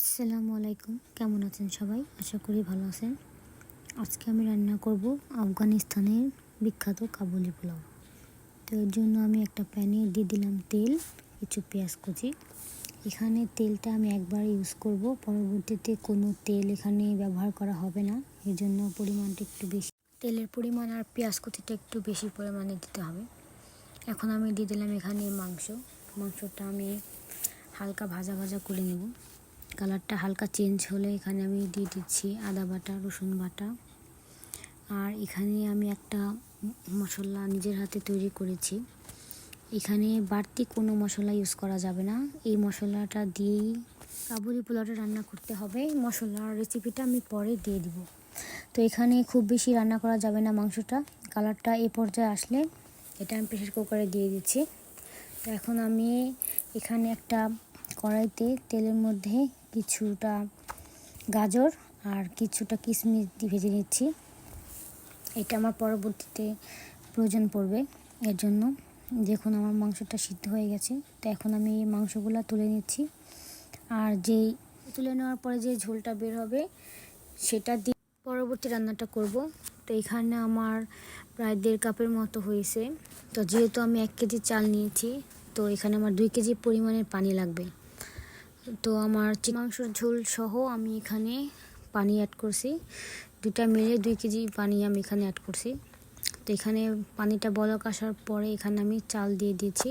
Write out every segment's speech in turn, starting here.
আসসালামু আলাইকুম। কেমন আছেন সবাই? আশা করি ভালো আছেন। আজকে আমি রান্না করব আফগানিস্তানের বিখ্যাত কাবুলি পোলাও। তো এর জন্য আমি একটা প্যানে দিয়ে দিলাম তেল, কিছু পেঁয়াজ কুচি। এখানে তেলটা আমি একবার ইউজ করব। পরবর্তীতে কোনো তেল এখানে ব্যবহার করা হবে না। এর জন্য পরিমাণটা একটু বেশি। তেলের পরিমাণ আর পেঁয়াজ কুচিটা একটু বেশি পরিমাণে দিতে হবে। এখন আমি দিয়ে দিলাম এখানে মাংস। মাংসটা আমি হালকা ভাজা ভাজা করে নেব। কালারটা হালকা চেঞ্জ হলে এখানে আমি দিয়ে দিচ্ছি আদা বাটা, রসুন বাটা। আর এখানে আমি একটা মশলা নিজের হাতে তৈরি করেছি। এখানে বাড়তি কোনো মশলা ইউজ করা যাবে না। এই মশলাটা দিয়েই কাবুলি পোলাওটা রান্না করতে হবে। মশলার রেসিপিটা আমি পরে দিয়ে দিব। তো এখানে খুব বেশি রান্না করা যাবে না মাংসটা। কালারটা এ পর্যায়ে আসলে এটা আমি প্রেশার কুকারে দিয়ে দিচ্ছি। তো এখন আমি এখানে একটা কড়াইতে তেলের মধ্যে কিছুটা গাজর আর কিছুটা কিশমিশ দিয়ে ভেজে নিচ্ছি। এটা আমার পরবর্তীতে প্রয়োজন পড়বে। এর জন্য দেখুন আমার মাংসটা সিদ্ধ হয়ে গেছে। তো এখন আমি এই মাংসগুলো তুলে নিচ্ছি। আর যেই তুলে নেওয়ার পরে যে ঝোলটা বের হবে, সেটা দিয়ে পরবর্তী রান্নাটা করব। তো এখানে আমার প্রায় দেড় কাপের মতো হয়েছে। তো যেহেতু আমি এক কেজি চাল নিয়েছি, তো এখানে আমার দুই কেজি পরিমাণের পানি লাগবে। তো আমার মাংসর ঝোল সহ আমি এখানে পানি অ্যাড করছি। দুটা মিলে দুই কেজি পানি আমি এখানে অ্যাড করছি। তো এখানে পানিটা বলক আসার পরে এখানে আমি চাল দিয়ে দিয়েছি।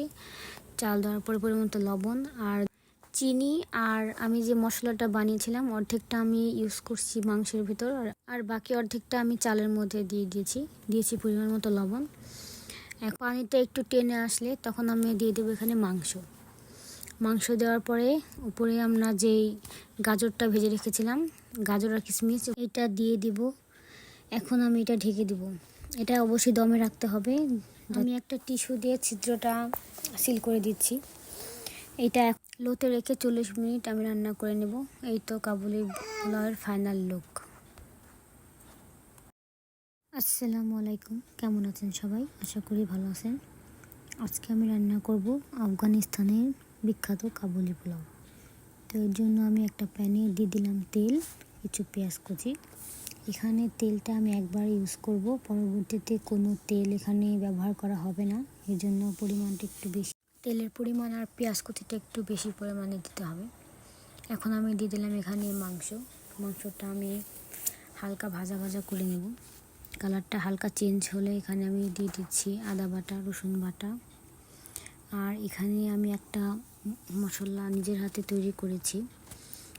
চাল দেওয়ার পরে পরিমাণ লবণ আর চিনি আর আমি যে মশলাটা বানিয়েছিলাম অর্ধেকটা আমি ইউজ করছি মাংসের ভিতর আর বাকি অর্ধেকটা আমি চালের মধ্যে দিয়ে দিয়েছি। দিয়েছি পরিমাণ মতো লবণ। পানিটা একটু টেনে আসলে তখন আমি দিয়ে দেবো এখানে মাংস। মাংস দেওয়ার পরে উপরে আমরা যেই গাজরটা ভেজে রেখেছিলাম, গাজর আর কিশমিশ, এটা দিয়ে দিব। এখন আমি এটা ঢেকে দিব। এটা অবশ্যই দমে রাখতে হবে। আমি একটা টিস্যু দিয়ে ছিদ্রটা সিল করে দিচ্ছি। এটা লোতে রেখে চল্লিশ মিনিট আমি রান্না করে নেব। এই তো কাবুলি পোলাওয়ের ফাইনাল লুক আসসালামু আলাইকুম। কেমন আছেন সবাই? আশা করি ভালো আছেন। আজকে আমি রান্না করব আফগানিস্তানের বিখ্যাত কাবুলি পোলাও। তো এর জন্য আমি একটা প্যানে দিয়ে দিলাম তেল, কিছু পেঁয়াজ কুচি। এখানে তেলটা আমি একবার ইউজ করব, পরবর্তীতে কোনো তেল এখানে ব্যবহার করা হবে না। এর জন্য পরিমাণটা একটু বেশি। তেলের পরিমাণ আর পেঁয়াজ কুচিটা একটু বেশি পরিমাণে দিতে হবে। এখন আমি দিয়ে দিলাম এখানে মাংস। মাংসটা আমি হালকা ভাজা ভাজা করে নেব। কালারটা হালকা চেঞ্জ হলে এখানে আমি দিয়ে দিচ্ছি আদা বাটা, রসুন বাটা। আর এখানে আমি একটা মশলা নিজের হাতে তৈরি করেছি।